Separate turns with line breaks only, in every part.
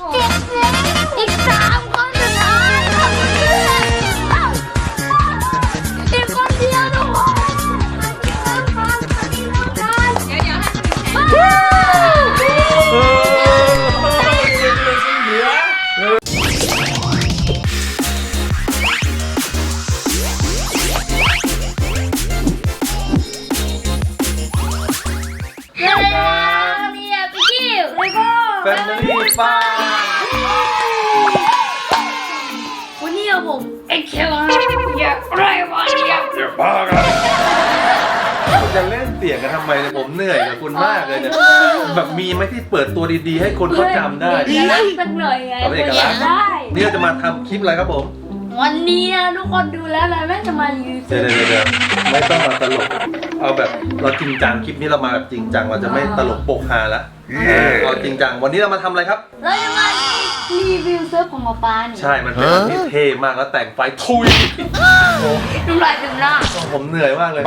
ผม เล่นเสี
ยงกันทำไมเนี่ยผมเหนื่อยกับคุณมากเลยเนี่ยแบบมีไหมที่เปิดตัวดีๆ ให้คนเขาจำได้
เอกลักษณ์สักหน่อยไง
เอาเป็นเอกลักษณ์
ได้
นี่เราจะมาทำคลิปอะไรครับผม
วันนี้นะทุกคนดูแล้วนะแม่จะมารีวิว
เดี๋ยวเดี๋ยวเดี๋ยวไม่ต้องมาตลก เอาแบบเราจริงจังคลิปนี้เรามาแบบจริงจังเราจะไม่ตลกโปกฮาละเออเอาจริงจังวันนี้เรามาทำอะไรครับ
เราจะมารีวิวเซิร์ฟของหมอปลาเนี่ย
ใช่ มันเป็นอันที่เท่มากแล้วแต่งไฟทุยโอ้
น้ำลายเต็มหน้า
ผมเหนื่อยมากเลย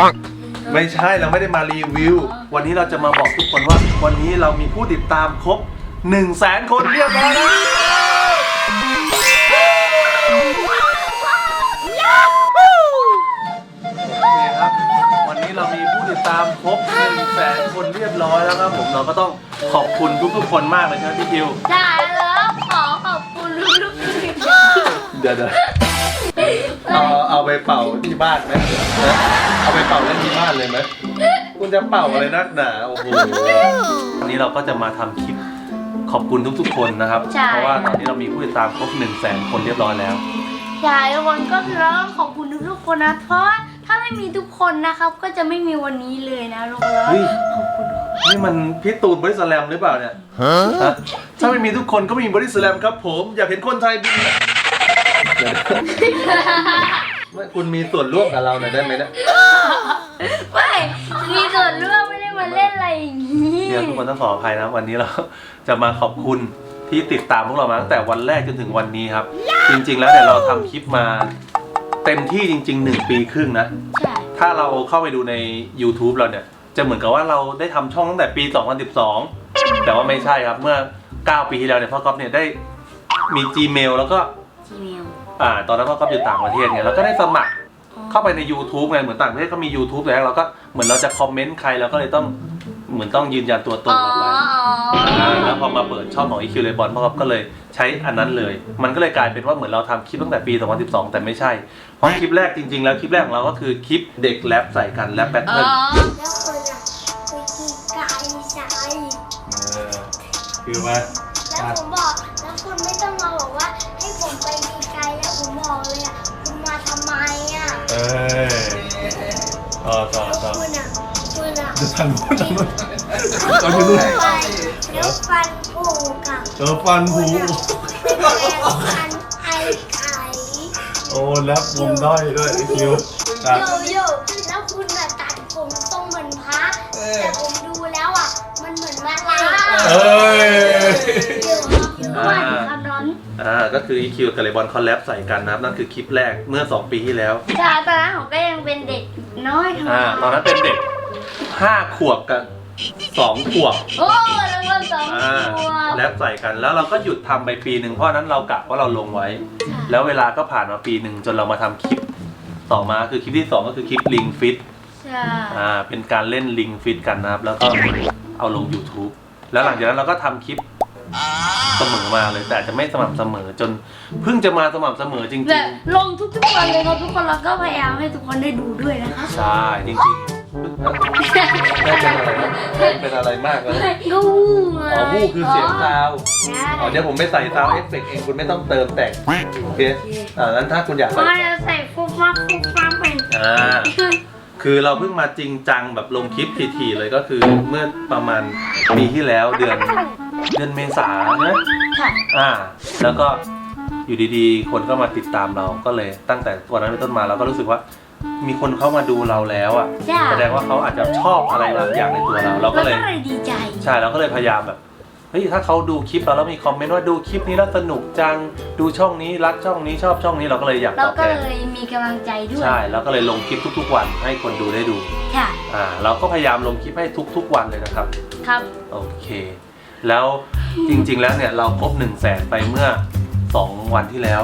ไม่ใช่เราไม่ได้มารีวิว วันนี้เราจะมาบอกทุกคนว่า วันนี้เรามีผู้ติดตามครบ1 0 0 0 0แสนคนเรียบร้อยแล้วโอเคครับวันนี้เรามีผู้ติดตามครบ1 0 0 0 0แสนคนเรียบร้อยแล้วครับผมเราก็ต้องขอบคุณทุกๆคนมากเลยใช่ไหมพี่คิว
ใช่แล้วขอขอบคุณทุกๆคน
เดี๋ยวเดี๋ยวเอาเอา ไปเป่าที่บ้านไหมเอาไปเป่าเล่นที่บ้านเลยไหมคุณจะเป่าอะไรนักหนาโอ้โหวันนี้เราก็จะมาทำคลิปขอบคุณทุกๆคนนะครับ เพราะว่าตอนนี้เรามีผู้ติดตามครบ1 0 0 0 0แสนคนเรียบร้อยแล้ว
ใช่ทุกคนก็เริ่มขอบคุณทุกๆคนนะ เพราะว่าถ้าไม่มีทุกคนนะครับ ก็จะไม่มีวันนี้เลยนะทุกคน
เฮ้ย
ขอบคุณ
นี่มันพี่ตูนบริสแลมหรือเปล่าเนี่ยฮะถ้าไม่มีทุกคนก็ไม่มีบริสแลมครับ ผมอยากเห็นคนไทยบินเดี๋ยว ไม่คุณมีส่วนร่วมกับเราหน่อยได้ไหมเนะ
ไม่มีส่วนร่วมไม่ได้มาเล่นอะไรอย่างนี้
เดี๋ยวทุกคนต้องขออภัยนะวันนี้เรา จะมาขอบคุณที่ติดตามพวกเรามาตั้งแต่วันแรกจนถึงวันนี้ครับ จริง ๆ แล้วเนี่ยเราทำคลิปมาเต็มที่จริง ๆ 1 ปีครึ่งนะ
ใช่
ถ้าเราเข้าไปดูใน YouTube เราเนี่ย จะเหมือนกับว่าเราได้ทำช่องตั้งแต่ปี 2012 แต่ว่าไม่ใช่ครับเมื่อ 9 ปีที่แล้วเนี่ยพ่อก๊อฟเนี่ยได้มี Gmail แล้วก็
จีเมล
อ่าตอนนั้นพ่อก๊อฟอยู่ต่างประเทศเนี่ยเราก็ได้สมัครเข้าไปใน YouTube ไงเหมือนต่างประเทศก็มี YouTube แล้วเราก็เหมือนเราจะคอมเมนต์ใครเราก็เลยต้องเหมือนต้องยืนยันตัวตน
อ๋อ
เราไป
อ๋อ
อ่าแล้วพอมาเปิดช่องของ EQ เลยบอลพ่อก๊อฟก็เลยใช้อันนั้นเลย มันก็เลยกลายเป็นว่าเหมือนเราทำคลิปตั้งแต่ปี 2012 แต่ไม่ใช่ เพราะคลิปแรกจริงๆ แล้วคลิปแรกของเราก็คือคลิปเด็กแรปใส่กันแรปแบท
อ๋
เทิ
อ
ล
แล้วคนอะไปกินไก่ใส่
เออคือว่า
แล้วผมบอก คุณอะ
จะทันพูดทำไม
เอาอยู่นู่นไปแล้วฟันผูกับ
เออฟันหู
คุณอะเป็นแรงฟันไอไข่
โอ้แรปมุมด้อยด้วยไอคิว
โยโย่แล้วคุณอะตัดผมทรงเหมือนพระแต่ผมดูแล้วอะ มันเหมือนมะลา
เอ้ย
เดี๋ยว
สวัสดีครับน้อง
อ่าก็คือ EQ กับเลบอนคอลแลบใส่กันนะครับนั่นคือคลิปแรกเมื่อ 2 ปีที่แล้ว
ใช่ตอนนั้นผมก็ยังเป็นเด็กน้อยธรรม
อ่า
ดา
ตอนนั้นเป็นเด็ก 5ขวบกับ2ขวบ
โอ้แล้วก็สอง
อ่า
ตัว
แลบใส่กันแล้วเราก็หยุดทำไปปีหนึ่งเพราะฉะนั้นเรากะว่าเราลงไว้ แล้วเวลาก็ผ่านมาปีหนึ่งจนเรามาทำคลิปต่อมาคือคลิปที่2ก็คือคลิปลิงฟิต
ใช่
อ่าเป็นการเล่นลิงฟิตกันนะครับ แล้วก็เอาลง YouTube แล้วหลังจากนั้นเราก็ทำคลิปเสมอมาเลยแต่อาจจะไม่สม่ำเสมอจนเพิ่งจะมาสม่ำเสมอจริง
แบบลงทุกๆวันเลยครับทุกคนแล้วก็พยายามให้ทุกคนได้ดูด้วยนะคะ
ๆใช่จริงๆ แม่เป็นอะไรนะแม่เป็นอะไรมากเลย
ก็วู้ไง
อ๋อวู้คือเสียงซาวด์
ใช่
อ๋อเดี๋ยวผมไปใส่ซาวด์เอฟเฟกต์เองคุณไม่ต้องเติมแต่งโอเคอ่างั้นถ้าคุณอยาก
เพ
ใส่
ราะจะใส่ฟุบฟับฟุบฟับไป
อ่าคือเราเพิ่งมาจริงจังแบบลงคลิปทีๆเลยก็คือเมื่อประมาณปีที่แล้วเดือนเดือนเมษานะ
ค่ะ
อ่า แล้วก็อยู่ดีๆ คนก็มาติดตามเราก็เลยตั้งแต่วันนั้นเป็นต้นมาเราก็รู้สึกว่า มีคนเข้ามาดูเราแล้วอะ
จ้า
แสดงว่าเขาอาจจะชอบอะไรบางอย่างในตัวเรา เรา
แล้ว
ก็
ก็
เลย
เลยดีใจ
ใช่เราก็เลยพยายามแบบเฮ้ยถ้าเขาดูคลิปเราแล้วมีคอมเมนต์ว่าดูคลิปนี้แล้วสนุกจังดูช่องนี้รักช่องนี้ชอบช่องนี้เราก็เลยอยาก
เรา
ตอบ
ก็
แทน
เลยมีกำลังใจด้วย
ใช่เราก็เลยลงคลิปทุก ๆ วันให้คนดูได้ดู
ค่ะ
อ่าเราก็พยายามลงคลิปให้ทุก ๆ วันเลยนะครับ
ครับ
โอเค แล้วจริงๆ แล้วเนี่ยเราครบ1นึ่งแสนไปเมื่อ 2 วันที่แล้ว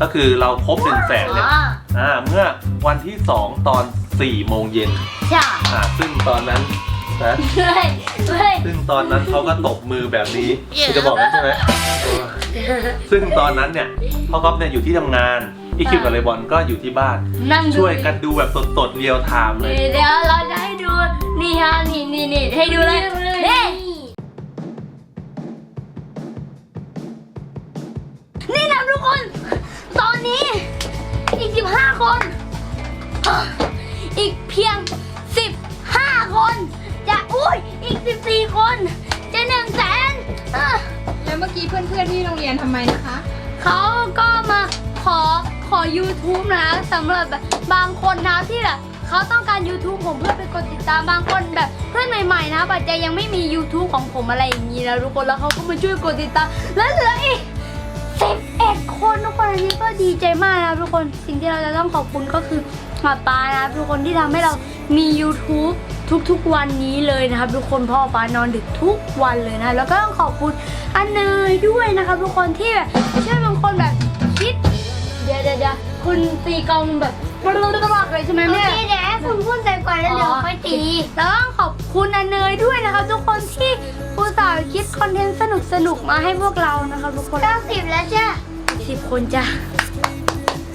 ก็คือเราครบ1นึ่งแสนเนี่ย
อ่า
อ่าเมื่อวันที่ 2 ตอน4โมงเย็น
ใช่
อ่าซึ่งตอนนั้นนะ
เฮ้ยเฮ้ย
ซึ่งตอนนั้นเขาก็ตบมือแบบนี้คุณจะบอกนั้นใช่ไหมเออซึ่งตอนนั้นเนี่ยพ่อก๊อฟเนี่ยอยู่ที่ทำงานอีคิวกับเลบอนก็อยู่ที่บ้าน
นั่งดู
ช่วยกันดูแบบสดๆเรียลไทม์เลย
เดี๋ยวเราจะให้ดู นี่ฮะนี่นี่นี่ให้ดูเลยนี่นี่ อนนี้ อีก 15 คน อีกเพียง 15 คน จะอุ้ยอีก 14 คน จะหนึ่งแสนอะ
แล้วเมื่อกี้เพื่อนๆที่โรงเรียนทำไมนะคะ
เขาก็มาขอขอ YouTube นะสำหรับแบบบางคนนะที่แบบเขาต้องการ YouTube ผมเพื่อไปกดติดตามบางคนแบบเพื่อนใหม่ๆนะปัจจัยยังไม่มี YouTube ของผมอะไรอย่างนี้นะทุกคนแล้วเขาก็มาช่วยกดติดตามแล้วเหลืออีก 11คนทุกคนอันนี้ก็ดีใจมากนะทุกคนสิ่งที่เราจะต้องขอบคุณก็คือหมาปานะทุกคนที่ทำให้เรามี YouTube ทุกๆวันนี้เลยนะครับทุกคนเพ่อป้านอนดึกทุกวันเลยนะ แล้วก็ต้องขอบคุณอันเนยด้วยนะครับทุกคนที่แบบช่วยบางคนแบบคิดเดี๋ยวเดี๋ยวเดี๋ยวคุณตีกลองแบบตลอดเลยใช่ไหม
โอ
แม่
เคเดี๋ยวให้คุณพูดใจก่อนแล้วเดี๋ยวค่อยตี
แล้วก็ขอบคุณอันเนยด้วยนะครับทุกคนที่อุตส่าห์คิดคอนเทนต์สนุกสนุกๆมาให้พวกเรานะครับทุกคน
เก้าสิบแล้วจ้ะ
สิบคนจ้ะ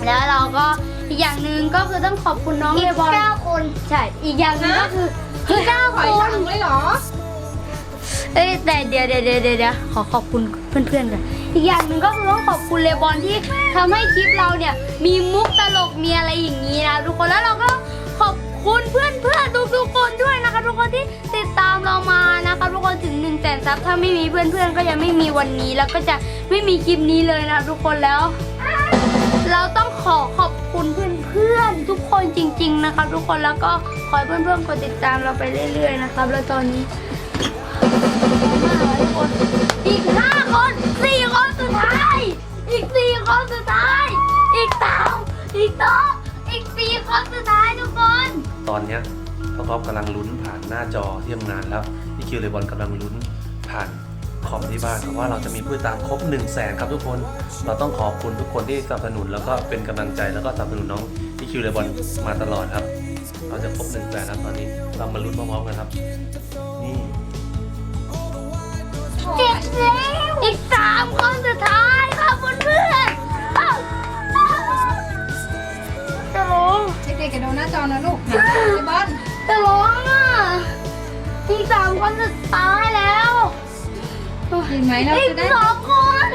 แล้วเราก็อีกอย่างหนึ่งก็คือต้องขอบคุณน้อง
อี
เล
ก
บอน
เก้าคน
ใช่ อีกอย่างหนึงก็คือ
อีกเก้า
ถ
ค
อยหลั
น
งเลยเหรอ
เอ้ยแต่เดี๋ยวเดี๋ยวเดี๋ยวเดี๋ยวขอขอบคุณเพื่อนๆก่อนอีกอย่างหนึ่งก็คือต้องขอบคุณเลบอนที่ทำให้คลิปเราเนี่ยมีมุกตลกมีอะไรอย่างนี้นะทุกคนแล้วเราก็ขอบ คุณเพื่อนเพื่อนๆทุกๆคนด้วยนะคะทุกคนที่ติดตามเรามานะคะทุกคนถึง1นึ่งแสนซับถ้าไม่มีเพื่อนๆก็ยังไม่มีวันนี้ แล้วก็จะไม่มีคลิปนี้เลยนะทุกคนแล้ว เราต้องขอขอบคุณเพื่อนๆทุกคนจริง ๆ นะครับทุกคนแล้วก็ขอให้เพื่อนกดติดตามเราไปเรื่อย ๆ นะครับ แล้วตอนนี้อีกห้าคนสี่คนสุดท้าย อีกสี่คนสุดท้าย อีกสามอีกสอง อีกสี่คนสุดท้ายทุกคน
ตอนเนี้ยพ่อก๊อฟกำลังลุ้นผ่านหน้าจอที่ทำงานแล้วอีคิวเลบอนกำลังลุ้นผ่านคอมที่บ้านครับว่าเราจะมีผู้ติดตามครบ1นึ่งแสนครับทุกคน เราต้องขอบคุณทุกคนที่สนับสนุนแล้วก็เป็นกำลังใจแล้วก็สนับสนุนน้องอีคิวเลบอนมาตลอดครับ เราจะครบ1นึ่งแสนครับตอนนี้เรามาลุ้นพร้อมๆกันครับ นี่
เจ็บแล้วอีกสามคนสุดท้าย
ด็กๆกับโดนหน้าจอนะลูกหันไปเลยบอล
จะร้องอะอีกสามคนสุดท้ายแล้ว
เห็นไหมเรา
อีก
จะได้
สองคน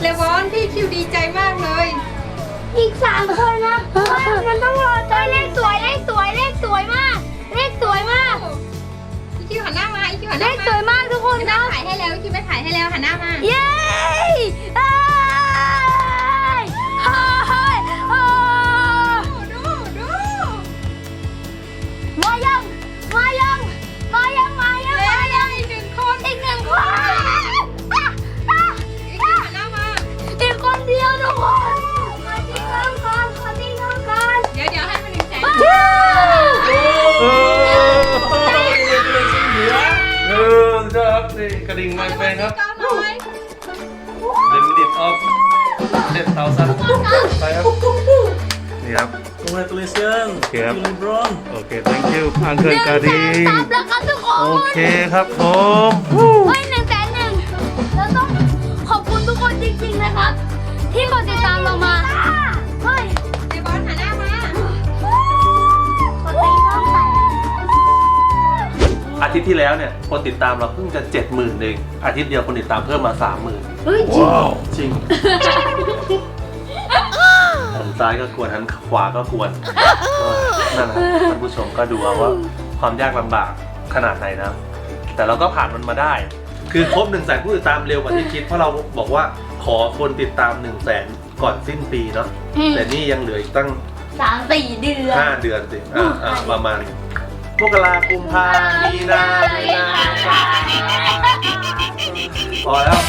เลบอนพี่คิวดีใจมากเลย
อีกสามคนนะมันต้องรอใจเลขสวยเลขสวยเลขสวยมาก เลขสวยมาก
พี่คิวหันหน้ามาพี่คิวหันห
เล
น้า
ข
มา
สวยมากทุกคน
พี่
นะ
แม่ถ่ายให้แล้วพี่คิวแม่ถ่ายให้แล้วหันหน้ามา
เย้เอ้ย
Congratulations,
Yep.
to LeBron.
โอเค thank you อังเคิ
ห
ล
นึ่ง
กระ
แส
ดิ่
น
ง
ซับแล้วครับทุกคน
โอเคครับผม
เฮ้ยหนึ่งแสนหนึ่งแล้วต้องขอบคุณทุกคนจริงๆนะครับ ที่กดติดตามเรามาเฮ้ย
เลบอนหันหน้ามา
กดตีต้องใส่
อาทิตย์ที่แล้วเนี่ย คนติดตามเราเพิ่งจะ70,000เอง อาทิตย์เดียวคนติดตามเพิ่มมา30,000
เฮ้ยจริง
จริง หันซ้ายก็กวนหันขวาก็กวนนั่นแหละท่านผู้ชมก็ดูเอาว่าความยากลำบากขนาดไหนนะ แต่เราก็ผ่านมันมาได้ คือครบ1นึ่งแสนผู้ติดตามเร็วกว่าที่คิด เพราะเราบอกว่าขอคนติดตาม1นึ่งแสนก่อนสิ้นปีเนาะแต่นี่ยังเหลืออีกตั้ง
สามสี่เดือน
5เดือนสิอ่าอ่าประมาณมกรากุมภามีนามีนาพอแล้ว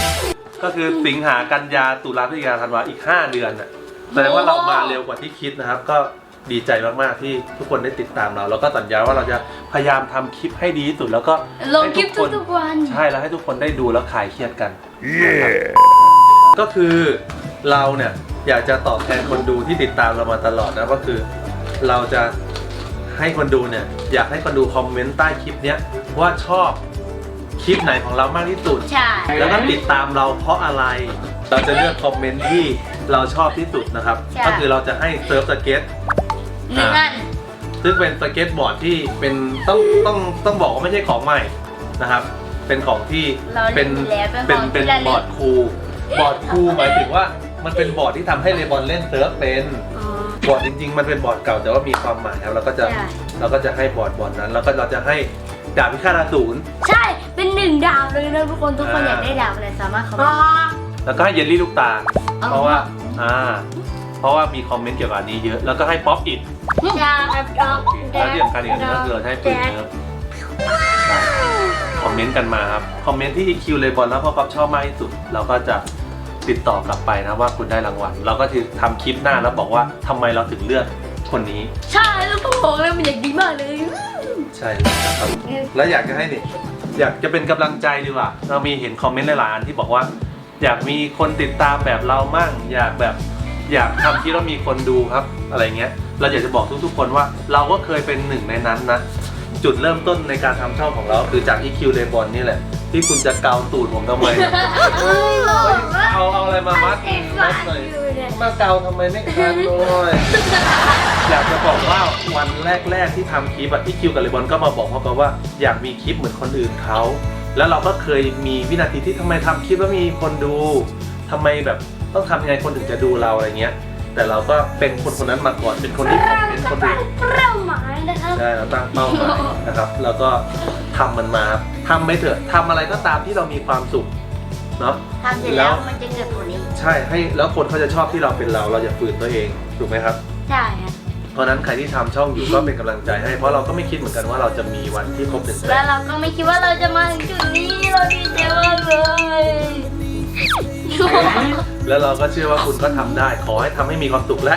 ก็คือสิงหากันยาตุลาพฤศจิกาธันวาอีก 5 เดือนน่ะ แสดงว่าเรามาเร็วกว่าที่คิดนะครับ ก็ดีใจมากๆที่ทุกคนได้ติดตามเรา แล้วก็สัญญาว่าเราจะพยายามทำคลิปให้ดีที่สุดแล้วก็
ลงคลิ
ให้
ปทุกๆวัน
ใช่แล้วให้ทุกคนได้ดูแล้วคลายเครียดกันนะครับก็คือเราเนี่ยอยากจะตอบแทนคนดูที่ติดตามเรามาตลอดนะก็คือ เราจะให้คนดูเนี่ยอยากให้คนดูคอมเมนต์ใต้คลิปเนี้ยว่าชอบคลิปไหนของเรามากที่สุด
ใช่
แล้วก็ติดตามเราเพราะอะไร เราจะเลือกคอมเมนต์ที่เราชอบที่สุดนะครับก็คือเราจะให้เซิร์ฟสเก็ต
หนึ่งอัน
ซึ่งเป็นสเก็ตบอร์ดที่เป็นต้องต้องต้องบอกว่าไม่ใช่ของใหม่นะครับ เป็นของที่
เรา
เป็
เล่นไปแล้ว
เป็น
ของ
เป็น
ที่ระลึก
บอร์ดคูลบอร์ดคูลหมายถึงว่ามันเป็นบอร์ดที่ทำให้เลบอนเล่นเซิร์ฟเป็น
อ๋อ
บอร์ดจริง ๆ มันเป็นบอร์ดเก่าแต่ว่ามีความหมายครับเราก็จะ
ใช่
เราก็จะให้บอร์ดบอร์ดนั้น แล้วก็เราจะให้ดาบพิฆาตอสูร
ใช่ เป็นหนึ่งดาวเลยนะทุกคน ทุกคน
อ่า
อยากได้ดาวอะไรสามารถคอมเมนต์
แล้วก็ให้เยลลี่ลูกตา
เอา
เพราะว่าอ่าเพราะว่ามีคอมเมนต์เกี่ยวกับอันนี้เยอะแล้วก็ให้ป๊อปอิด
ดาวครับดาว
แล้วที่สำคัญอีกอันหนึงก็คือเราจะให้ปืนเนิร์ฟคอมเมนต์กันมาครับคอมเมนต์ที่ EQ เลยบอลแล้วพ่อป๊อปชอบมากที่สุด เราก็จะติดต่อกลับไปนะว่าคุณได้รางวัลเราก็จะทำคลิปหน้าแล้วบอกว่าทำไมเราถึงเลือกคนนี้
ใช่แล้วก็บอกเลยมันอยากดีมากเลย
ใช่เลยครับแล้วอยากจะให้นี่อยากจะเป็นกำลังใจดีกว่า เรามีเห็นคอมเมนต์หลายๆอันที่บอกว่า อยากมีคนติดตามแบบเรามั่ง อยากแบบอยากทำที่เรามีคนดูครับอะไรเงี้ย เราอยากจะบอกทุกๆ คนว่าเราก็เคยเป็นหนึ่งในนั้นนะ จุดเริ่มต้นในการทำช่องของเราคือจาก EQ l e b o n นี่แหละ ที่คุณจะเกาตูดผมทำไมเนี่ย
เฮ้ยบอกว่า
เอาเอาอะไรมามัด
เอ็กซ์
มั
วา
ดหน่อย
อยู่เนี่ย
มาเกาทำไมไม่คันเลยอยากจะบอกว่าวันแรกๆที่ทำคลิปอะที่คิวกับเลบอนก็มาบอกพ่อกับว่าอยากมีคลิปเหมือนคนอื่นเขา แล้วเราก็เคยมีวินาทีที่ทำไมทำคลิปแล้วมีคนดูทำไมแบบต้องทำยังไงคนถึงจะดูเราอะไรเงี้ย แต่เราก็เป็นคนคนนั้นมาก่อนเป็นคนที่คอมเมนต์คนอื่น
เป้าหมายนะครับ
ใช่เราตั้งเป้าหมายนะครับ แล้วก็ทำมันมาครับทำไปเถอะทำอะไรก็ตามที่เรามีความสุขเนาะ
ทำเสร็จแล้วมันจะเกิดผลนี้
ใช่ให้แล้วคนเขาจะชอบที่เราเป็นเราเราอย่าฝืนตัวเองถูกไหมครับ
ใช่ครับ
เพราะฉะนั้นใครที่ทำช่องอยู่ก็เป็นกำลังใจให้ เพราะเราก็ไม่คิดเหมือนกันว่าเราจะมีวันที่ครบหนึ่งแส
แล้ว
น
เราก็ไม่คิดว่าเราจะมาถึงจุดนี้เราดีใจมากเลย
แล้วเราก็เชื่อว่าคุณก็ทำได้ ขอให้ทำให้มีความสุขและ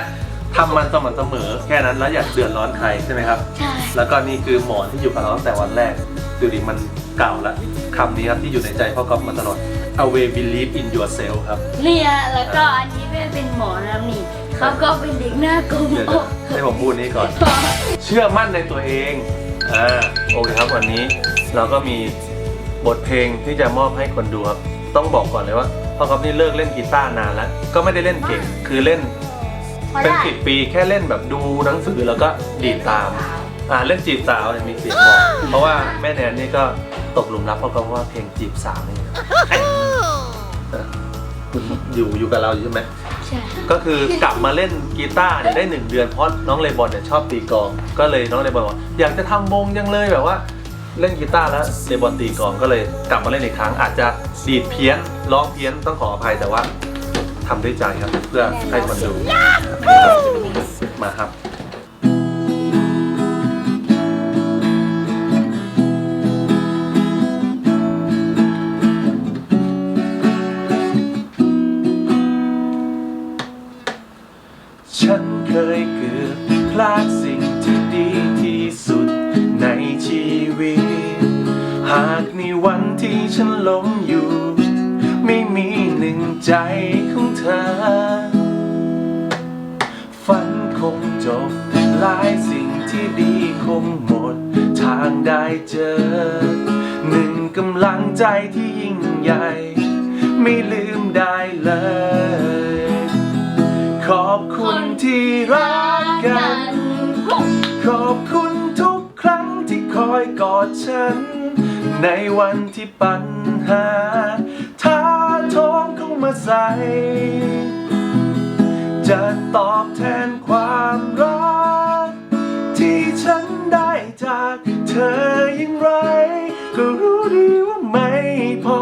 ทำมันสม่ำเสมอ แค่นั้นแล้วอย่าเดือดร้อนใครใช่ไหมครับ
ใช่
แล้วก็นี่คือหมอนที่อยู่กับเราตั้งแต่วันแรกดูดิมันเก่าละคำนี้ครับที่อยู่ในใจพ่อก๊อฟมาตลอด Away believe in yourself ครับ
เนี่ยแล้วก็อันนี้ไม่เป็นหมอนะครับนี่ เขาก็เป็นเด็กหน้ากลม
เดี๋ยวนะให้ผมพูดนี้ก่อน เชื่อมั่นในตัวเอง อ่า โอเคครับวันนี้เราก็มีบทเพลงที่จะมอบให้คนดูครับ ต้องบอกก่อนเลยว่าพ่อครับนี่เลิกเล่นกีตาร์นานแล้ว ก็ไม่ได้เล่นเก่ง คือเล่นเป็นสิบปีแค่เล่นแบบดูหนังสือแล้วก็ดีดตาม อ่าเล่นจีบสาวเนี่ยมีเสียงบอก เพราะว่าแม่แนนนี่ก็ตกหลุมรักเพราะเขาว่าเพลงจีบสาวนี่คุณอยู่อยู่กับเราอยู่ใช่ไหม
ใช่
ก็คือกลับมาเล่นกีตาร์เนี่ยได้หนึ่งเดือนเพราะน้องเลบอนเนี่ยชอบตีกลอง ก็เลยน้องเลบอนบอกอยากจะทำวงยังเลยแบบว่า เล่นกีตาร์แล้วเลบอนตีกลองก็เลยกลับมาเล่นอีกครั้ง อาจจะดีดเพี้ยนร้องเพี้ยนต้องขออภัยแต่ว่าทำด้วยใจครับ เพื่อให้คนดูมาครับ ฉันล้มอยู่ ไม่มีหนึ่งใจของเธอ ฝันคงจบหลายสิ่งที่ดีคงหมด ทางได้เจอ หนึ่งกำลังใจที่ยิ่งใหญ่ ไม่ลืมได้เลย ขอบคุณที่รักกัน ขอบคุณทุกครั้งที่คอยกอดฉัน ในวันที่ปัญหาท้าทองเข้ามาใส่จะตอบแทนความรัก ที่ฉันได้จากเธออย่างไร ก็รู้ดีว่าไม่พอ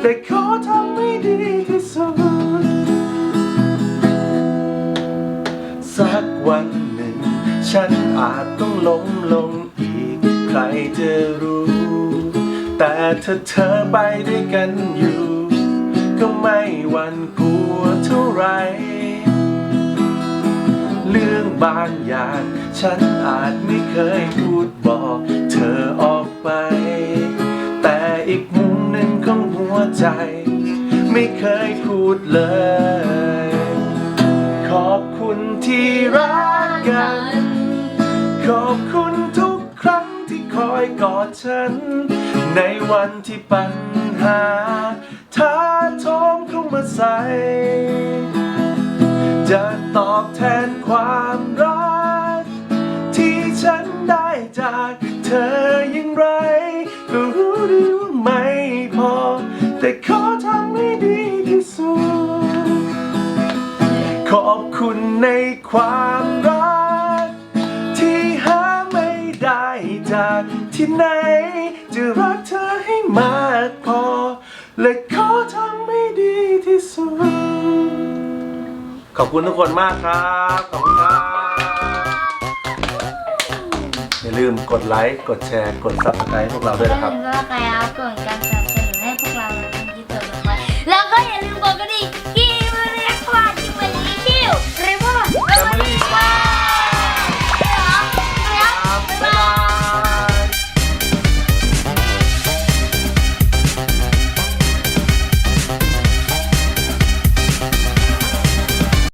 แต่ขอทำให้ดีที่สุด สักวันหนึ่ง ฉันอาจต้องล้มลงอีก ใครจะรู้ แต่ถ้าเธอไปด้วยกันอยู่ ก็ไม่หวันกลัวเท่าไร เรื่องบางอย่าง ฉันอาจไม่เคยพูดบอกเธอออกไป แต่อีกมุมหนึ่งของหัวใจ ไม่เคยพูดเลย ขอบคุณที่รักกัน ขอบคุณทุกครั้งที่คอยกอดฉัน ในวันที่ปัญหาท้าทมเข้ามาใส่จะต ขอบคุณทุกคนมากครับ ขอบคุณครับอย่าลืมกดไลค์ กดแชร์ กด subscribe พวกเราด้วยนะครับ
ถึงว่าใครครับกดกันส